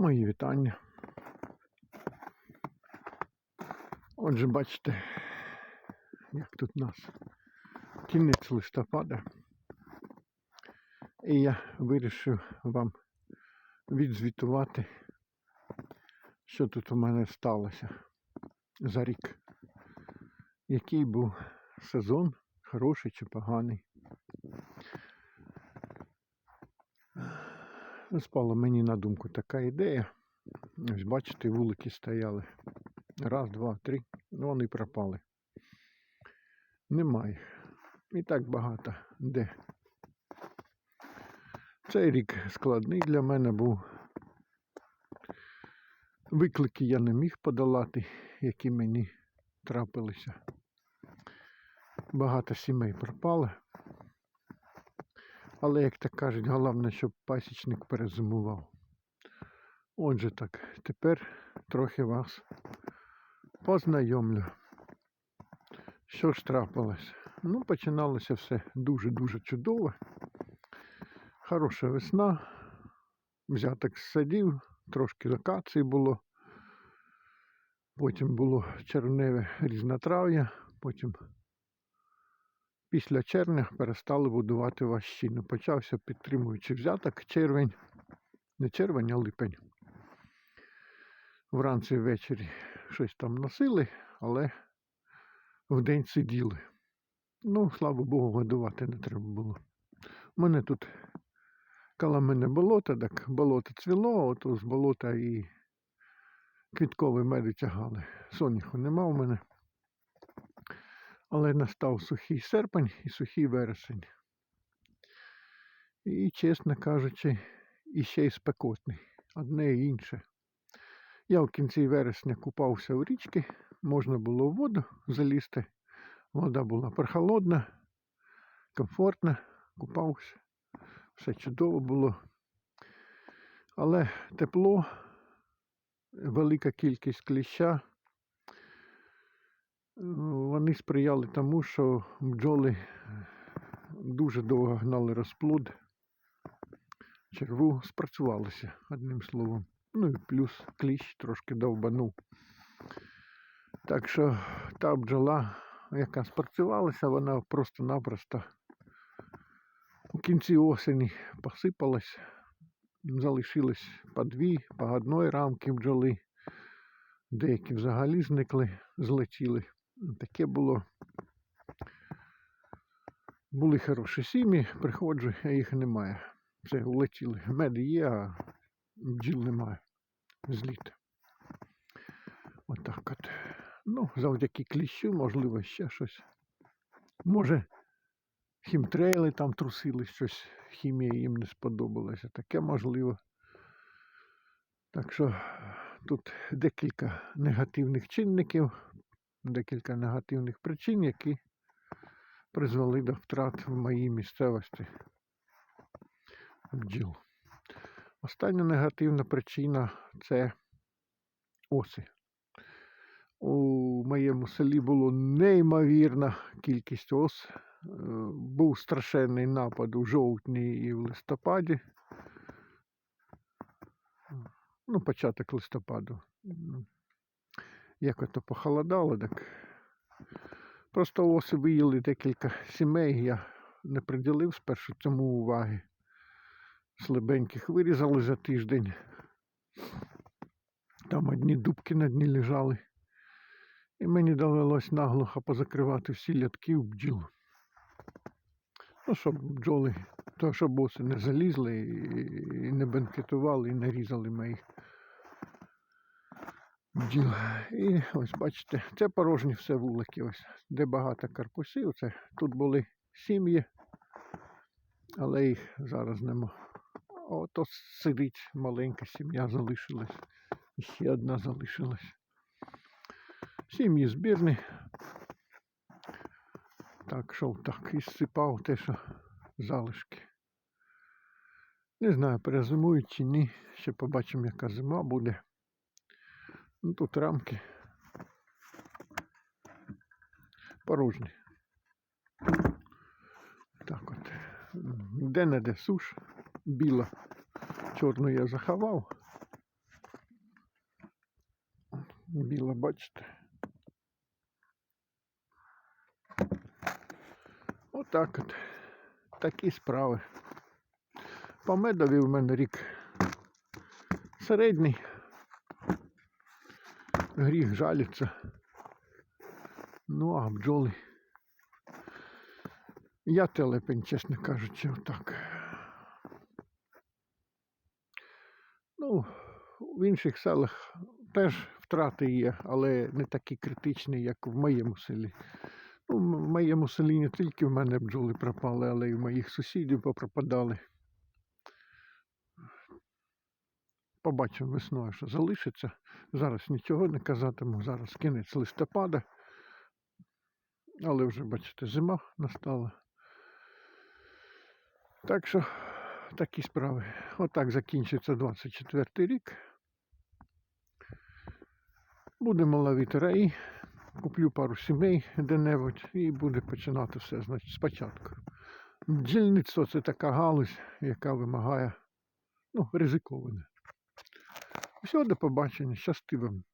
Мої вітання. Отже, бачите, як тут у нас кінець листопада. І я вирішив вам відзвітувати, що тут у мене сталося за рік. Який був сезон, хороший чи поганий. Спала мені на думку така ідея. Ось бачите, вулики стояли. Раз, два, три. Вони пропали. Немає. І так багато де. Цей рік складний для мене був. Виклики я не міг подолати, які мені трапилися. Багато сімей пропало. Але, як так кажуть, головне, щоб пасічник перезимував. Отже так, тепер трохи вас познайомлю. Що ж трапилось? Ну, починалося все дуже-дуже чудово. Хороша весна. Взяток з садів, трошки локацій було. Потім було червневе різнотрав'я, потім Після червня перестали будувати ващину. Почався підтримуючий взяток червень. Не червень, а липень. Вранці ввечері щось там носили, але вдень сиділи. Ну, слава Богу, годувати не треба було. У мене тут коло мене болото, так болото цвіло, от з болота і квітковий мед тягали. Соняху нема в мене. Але настав сухий серпень і сухий вересень. І, чесно кажучи, іще й спекотний. Одне і інше. Я в кінці вересня купався в річки, можна було в воду залізти. Вода була прохолодна, комфортна, купався. Все чудово було. Але тепло, велика кількість кліща. Вони сприяли тому, що бджоли дуже довго гнали розплод, черву спрацювалися, одним словом. Ну і плюс кліщ трошки довбанув. Так що та бджола, яка спрацювалася, вона просто-напросто у кінці осені посипалась, залишилось по дві, по одної рамки бджоли, деякі взагалі зникли, злетіли. Таке було. Були хороші сім'ї, приходжу, а їх немає. Це улетіли. Мед є, а бджіл немає. Зліт. Отак от. Ну, завдяки кліщу, можливо, ще щось. Може, хімтрейли там трусили, щось хімія їм не сподобалася. Таке можливо. Так що тут декілька негативних чинників декілька негативних причин, які призвели до втрат в моїй місцевості бджіл. Остання негативна причина це оси. У моєму селі було неймовірна кількість ос. Е, Був страшенний напад у жовтні і в листопаді. Ну, початок листопаду як ото похолодало, так просто оси виїли декілька сімей. Я не приділив спершу цьому уваги. Слабеньких вирізали за тиждень. Там одні дубки на дні лежали. І мені довелось наглухо позакривати всі лятки в бджіл. Ну, щоб бджоли, то щоб боси не залізли і не бенкетували, і не різали моїх бджіл. І ось бачите, це порожні все вулики. Ось, де багато карпусів. Це тут були сім'ї, але їх зараз нема. Ото сидить маленька сім'я залишилась. Ще одна залишилась. Сім'ї збірні. Так, шов так і зсипав те, що залишки. Не знаю, перезимують чи ні. Ще побачимо, яка зима буде. Ну, тут рамки порожні. Так от. Де-не-де суш, біла. Чорну я заховав. Біла, бачите. Отак от. Такі справи. По медові в мене рік середній. Гріх жаліться. Ну, а бджоли. Я телепень, чесно кажучи, отак. Ну, в інших селах теж втрати є, але не такі критичні, як в моєму селі. Ну, в моєму селі не тільки в мене бджоли пропали, але й в моїх сусідів попропадали. Побачимо весною, що залишиться. Зараз нічого не казатиму, зараз кінець листопада. Але вже, бачите, зима настала. Так що такі справи. Отак закінчиться 24 рік. Будемо ловити раї. Куплю пару сімей де-небудь і буде починати все значить, спочатку. Бджільництво це така галузь, яка вимагає ну, ризиковане. Все, до побачення, щасти вам.